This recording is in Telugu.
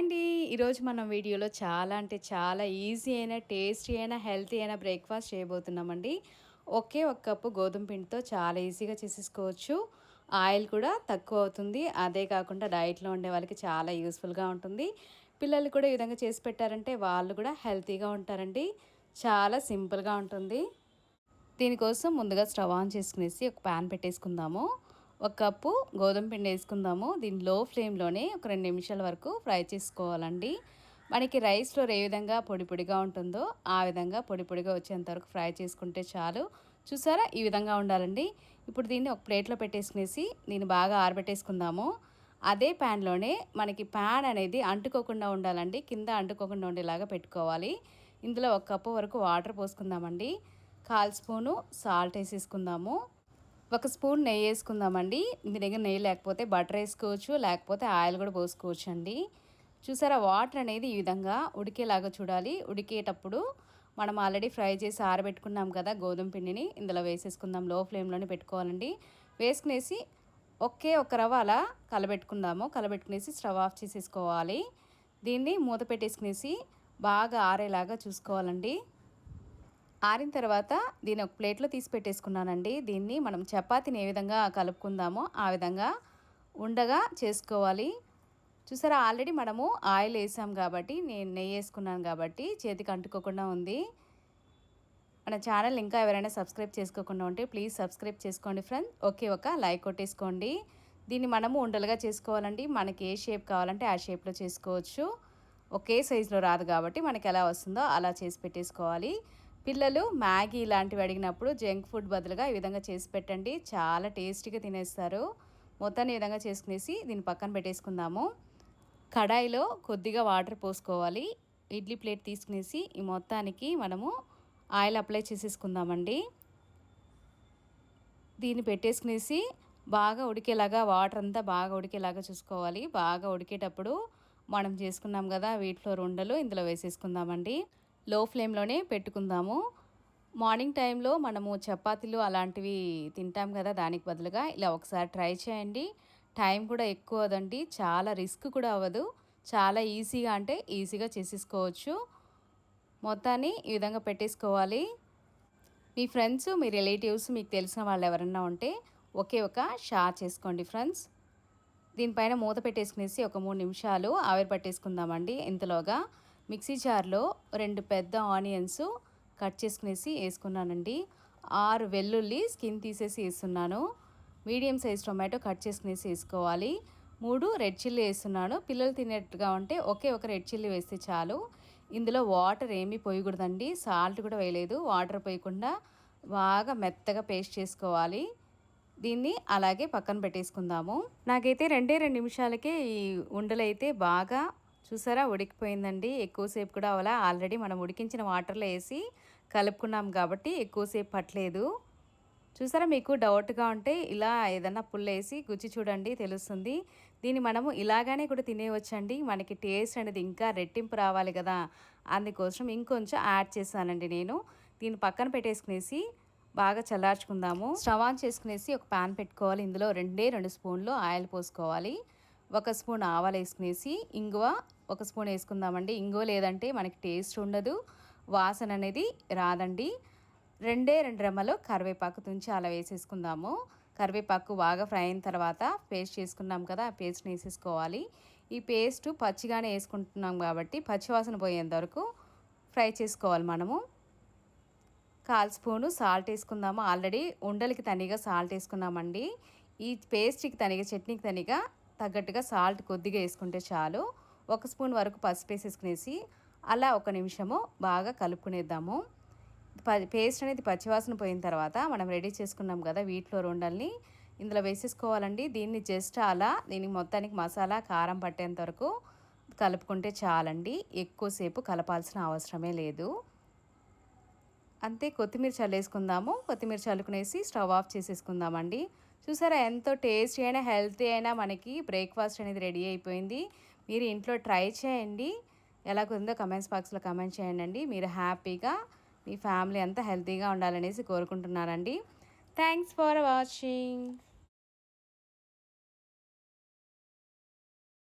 అండి. ఈరోజు మనం వీడియోలో చాలా అంటే చాలా ఈజీ అయిన టేస్టీ అయిన హెల్తీ అయిన బ్రేక్ఫాస్ట్ చేయబోతున్నామండి. ఒకే ఒక కప్పు గోధుమ పిండితో చాలా ఈజీగా చేసేసుకోవచ్చు. ఆయిల్ కూడా తక్కువ అవుతుంది. అదే కాకుండా డైట్లో ఉండే వాళ్ళకి చాలా యూస్ఫుల్గా ఉంటుంది. పిల్లలు కూడా ఈ విధంగా చేసి పెట్టారంటే వాళ్ళు కూడా హెల్తీగా ఉంటారండి. చాలా సింపుల్గా ఉంటుంది. దీనికోసం ముందుగా స్టవ్ ఆన్ చేసుకునేసి ఒక ప్యాన్ పెట్టేసుకుందాము. ఒక కప్పు గోధుమ పిండి వేసుకుందాము. దీని లో ఫ్లేమ్లోనే ఒక రెండు నిమిషాల వరకు ఫ్రై చేసుకోవాలండి. మనకి రైస్లో ఏ విధంగా పొడి పొడిగా ఉంటుందో ఆ విధంగా పొడి పొడిగా వచ్చేంత వరకు ఫ్రై చేసుకుంటే చాలు. చూసారా? ఈ విధంగా ఉండాలండి. ఇప్పుడు దీన్ని ఒక ప్లేట్లో పెట్టేసుకునేసి దీన్ని బాగా ఆరబెట్టేసుకుందాము. అదే ప్యాన్లోనే మనకి ప్యాన్ అనేది అంటుకోకుండా ఉండాలండి. కింద అంటుకోకుండా ఉండేలాగా పెట్టుకోవాలి. ఇందులో ఒక కప్పు వరకు వాటర్ పోసుకుందామండి. కాల్ స్పూను సాల్ట్ వేసేసుకుందాము. ఒక స్పూన్ నెయ్యి వేసుకుందామండి. మీ దగ్గర నెయ్యి లేకపోతే బటర్ వేసుకోవచ్చు లేకపోతే ఆయిల్ కూడా పోసుకోవచ్చు అండి చూసారా వాటర్ అనేది ఈ విధంగా ఉడికేలాగా చూడాలి. ఉడికేటప్పుడు మనం ఆల్రెడీ ఫ్రై చేసి ఆరబెట్టుకున్నాం కదా గోధుమ పిండిని ఇందులో వేసేసుకుందాం లో ఫ్లేమ్లోనే పెట్టుకోవాలండి. వేసుకునేసి ఒకే ఒక రవ్వ అలా కలబెట్టుకుందాము. కలబెట్టుకునేసి స్టవ్ ఆఫ్ చేసేసుకోవాలి. దీన్ని మూత పెట్టేసుకునేసి బాగా ఆరేలాగా చూసుకోవాలండి. ఆరిన తర్వాత దీన్ని ఒక ప్లేట్లో తీసి పెట్టేసుకున్నానండి. దీన్ని మనం చపాతీని ఏ విధంగా కలుపుకుందామో ఆ విధంగా ఉండగా చేసుకోవాలి. చూసారా ఆల్రెడీ మనము ఆయిల్ వేసాం కాబట్టి నేను నెయ్యి వేసుకున్నాను కాబట్టి చేతికి అంటుకోకుండా ఉంది. మన ఛానల్ ఇంకా ఎవరైనా సబ్స్క్రైబ్ చేసుకోకుండా ఉంటే ప్లీజ్ సబ్స్క్రైబ్ చేసుకోండి ఫ్రెండ్ ఓకే ఒక లైక్ కొట్టేసుకోండి. దీన్ని మనము ఉండలుగా చేసుకోవాలండి. మనకి ఏ షేప్ కావాలంటే ఆ షేప్లో చేసుకోవచ్చు. ఒకే సైజులో రాదు కాబట్టి మనకి ఎలా వస్తుందో అలా చేసి పెట్టేసుకోవాలి. పిల్లలు మ్యాగీ ఇలాంటివి అడిగినప్పుడు జంక్ ఫుడ్ బదులుగా ఈ విధంగా చేసి పెట్టండి. చాలా టేస్టీగా తినేస్తారు. మొత్తాన్ని ఈ విధంగా చేసుకునేసి దీన్ని పక్కన పెట్టేసుకుందాము. కడాయిలో కొద్దిగా వాటర్ పోసుకోవాలి. ఇడ్లీ ప్లేట్ తీసుకునేసి ఈ మొత్తానికి మనము ఆయిల్ అప్లై చేసేసుకుందామండి. దీన్ని పెట్టేసుకునేసి బాగా ఉడికేలాగా వాటర్ అంతా బాగా ఉడికేలాగా చూసుకోవాలి. బాగా ఉడికేటప్పుడు మనం చేసుకున్నాం కదా వీటిలో రెండలు ఇందులో వేసేసుకుందామండి. లో ఫ్లేమ్లోనే పెట్టుకుందాము. మార్నింగ్ టైంలో మనము చపాతీలు అలాంటివి తింటాం కదా దానికి బదులుగా. ఇలా ఒకసారి ట్రై చేయండి. టైం కూడా ఎక్కువ అదండి. చాలా రిస్క్ కూడా అవ్వదు. చాలా ఈజీగా అంటే ఈజీగా చేసేసుకోవచ్చు. మొత్తాన్ని ఈ విధంగా పెట్టేసుకోవాలి. మీ ఫ్రెండ్స్ మీ రిలేటివ్స్ మీకు తెలిసిన వాళ్ళు ఎవరన్నా ఉంటే ఒకే ఒక షార్ చేసుకోండి ఫ్రెండ్స్. దీనిపైన మూత పెట్టేసుకునేసి ఒక మూడు నిమిషాలు ఆవిరి పట్టేసుకుందామండి ఇంతలోగా. మిక్సీ జార్లో రెండు పెద్ద ఆనియన్స్ కట్ చేసుకునేసి వేసుకున్నానండి. ఆరు వెల్లుల్లి స్కిన్ తీసేసి వేస్తున్నాను. మీడియం సైజ్ టొమాటో కట్ చేసుకునేసి వేసుకోవాలి. మూడు రెడ్ చిల్లీ వేస్తున్నాను. పిల్లలు తినేట్టుగా ఉంటే ఒకే ఒక రెడ్ చిల్లీ వేస్తే చాలు. ఇందులో వాటర్ ఏమీ పోయకూడదండి. సాల్ట్ కూడా వేయలేదు. వాటర్ పోయకుండా బాగా మెత్తగా పేస్ట్ చేసుకోవాలి. దీన్ని అలాగే పక్కన పెట్టేసుకుందాము. నాకైతే రెండే రెండు నిమిషాలకే ఈ ఉండలు అయితే బాగా చూసారా? ఉడికిపోయిందండి. ఎక్కువసేపు కూడా అలా ఆల్రెడీ మనం ఉడికించిన వాటర్లో వేసి కలుపుకున్నాం కాబట్టి ఎక్కువసేపు పట్టలేదు. చూసారా? మీకు డౌట్గా ఉంటే ఇలా ఏదన్నా పుల్లేసి గుచ్చి చూడండి తెలుస్తుంది. దీన్ని మనము ఇలాగానే కూడా తినేయవచ్చండి. మనకి టేస్ట్ అనేది ఇంకా రెట్టింపు రావాలి కదా. అందుకోసం ఇంకొంచెం యాడ్ చేశానండి నేను. దీన్ని పక్కన పెట్టేసుకునేసి బాగా చల్లార్చుకుందాము. స్టవ్ ఆన్ చేసుకునేసి ఒక ప్యాన్ పెట్టుకోవాలి. ఇందులో రెండే రెండు స్పూన్లు ఆయిల్ పోసుకోవాలి. ఒక స్పూన్ ఆవాలు వేసుకునేసి ఇంగువ ఒక స్పూన్ వేసుకుందామండి. ఇంగువ లేదంటే మనకి టేస్ట్ ఉండదు. వాసన అనేది రాదండి. రెండే రెండు రెమ్మలు కరివేపాకు తుంచి అలా వేసేసుకుందాము. కరివేపాకు బాగా ఫ్రై అయిన తర్వాత పేస్ట్ చేసుకున్నాం కదా ఆ పేస్ట్ని వేసేసుకోవాలి. ఈ పేస్ట్ పచ్చిగానే వేసుకుంటున్నాం కాబట్టి పచ్చివాసన పోయేంత వరకు ఫ్రై చేసుకోవాలి మనము. కాల్ స్పూను సాల్ట్ వేసుకుందాము. ఆల్రెడీ ఉండలకి తనిగా సాల్ట్ వేసుకున్నామండి. ఈ పేస్ట్కి తనిగా చట్నీకి తనిగా తగ్గట్టుగా సాల్ట్ కొద్దిగా వేసుకుంటే చాలు. ఒక స్పూన్ వరకు పసుపు వేసేసుకునేసి అలా ఒక నిమిషము బాగా కలుపుకునేద్దాము. పేస్ట్ అనేది పచ్చివాసన పోయిన తర్వాత మనం రెడీ చేసుకున్నాం కదా వీటిలో రెండల్ని. ఇందులో వేసేసుకోవాలండి. దీన్ని జస్ట్ అలా దీనికి మొత్తానికి మసాలా కారం పట్టేంత వరకు కలుపుకుంటే చాలండి. ఎక్కువసేపు కలపాల్సిన అవసరమే లేదు. అంతే కొత్తిమీర చల్లేసుకుందాము. కొత్తిమీర చల్లుకునేసి స్టవ్ ఆఫ్ చేసేసుకుందామండి. చూసారా ఎంతో టేస్టీ అయినా హెల్తీ అయినా మనకి బ్రేక్ఫాస్ట్ అనేది రెడీ అయిపోయింది. మీరు ఇంట్లో ట్రై చేయండి. ఎలా కుదిందో కమెంట్స్ బాక్స్లో కమెంట్ చేయండి మీరు హ్యాపీగా మీ ఫ్యామిలీ అంతా హెల్తీగా ఉండాలనేసి కోరుకుంటున్నారండి థ్యాంక్స్ ఫర్ వాచింగ్.